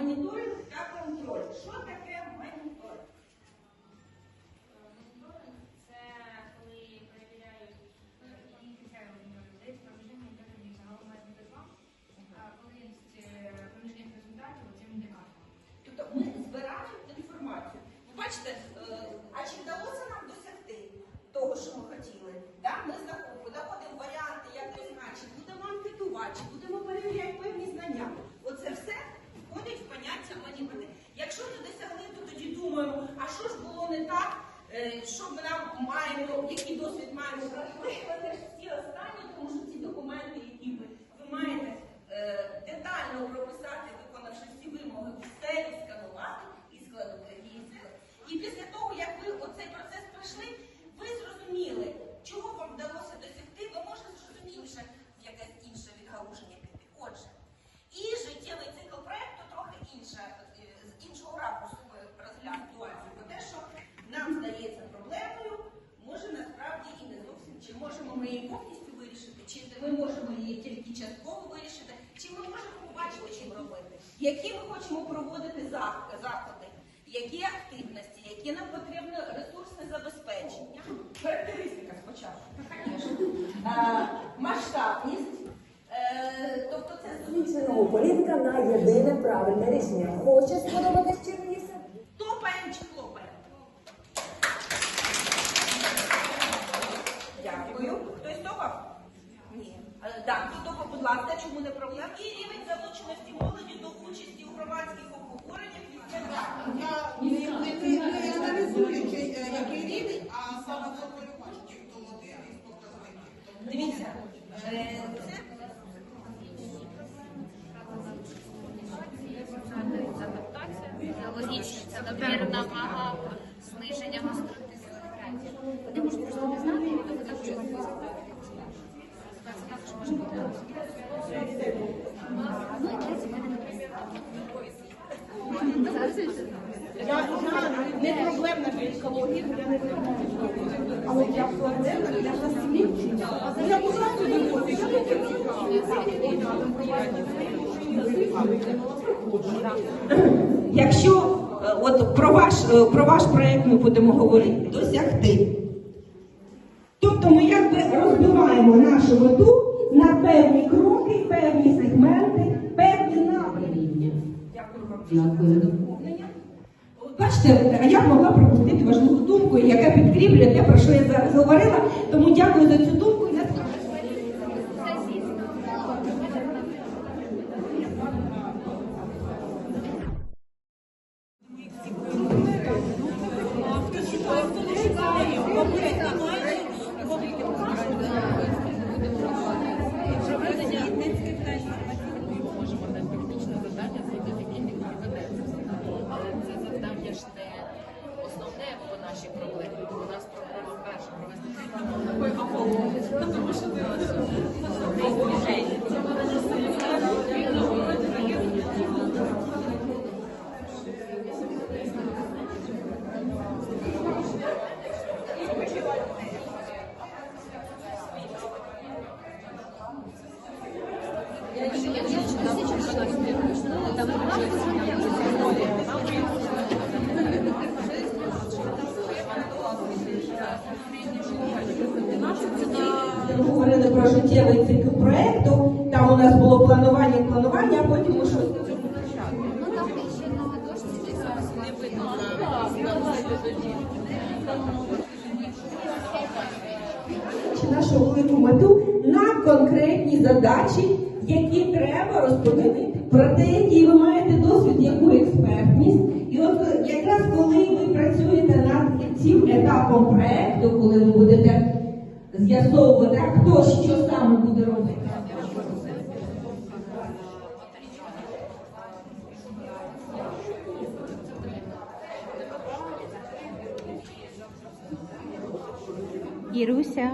моніторинг та контроль. Що таке моніторинг? Це коли перевіряють інтерв'ю загалом два, коли проміжних результатів цим індикатором. Тобто ми збираємо інформацію. Ви бачите, е, а чи вдалося нам досягти того, що ми хотіли? Да? Ми що ми нам маємо, який досвід маємо? Практикувати всі останні, тому що ці документи, які ви, ви маєте е, детально прописати, виконавши всі вимоги, все відсканувати і складати. І, складати. і після того, як ви оцей процес пройшли, ви зрозуміли, чого вам вдалося досягти, ви можете зрозумівши в якесь інше відгалуження піти. Отже, і життєвий цикл проекту трохи інша, е, з іншого ракурсу ми розглянемо ситуацію. Бо те, що нам здається проблемою, може насправді і не зовсім. Чи можемо ми її повністю вирішити, чи ми можемо її тільки частково вирішити, чи ми можемо побачити, чим робити, які ми хочемо проводити заходи, які активності, які нам потрібно ресурсне забезпечення. Характеристика спочатку, звісно. Е, Масштабність. Е, Тобто це політика на єдине правильне рішення. Хоче сподобатись Дивіться, логічно, це добірна вага, зниження демократії. Вони можуть просто не знати і це Це також може бути. Ну, і третє, в мене Я, я не проблемна для екології, я не проблемна, але я проблемна для дослідження. Я туди, я не Якщо е, от про ваш, е, про ваш проект ми будемо говорити, досягти. Тобто ми якби розбиваємо нашу мету на певні кроки, певні сегменти, певні напрямки. Дякую вам за доповнення. Бачите, а я могла пропустити важливу думку, яка підкріплює те, про що я зараз говорила. Тому дякую за цю думку. Я скажу. можемо такий охолодження, тому що ти Ми говорили життєвий цикл проекту. Там у нас було планування, планування, а потім ми щось. Ну нашу велику мету на конкретні задачі, які треба розповідати про те, який ви маєте досвід, яку експертність. І от якраз коли ви працюєте над цим етапом проекту, коли ви будете з'ясовувати, а хто що саме буде робити. Іруся.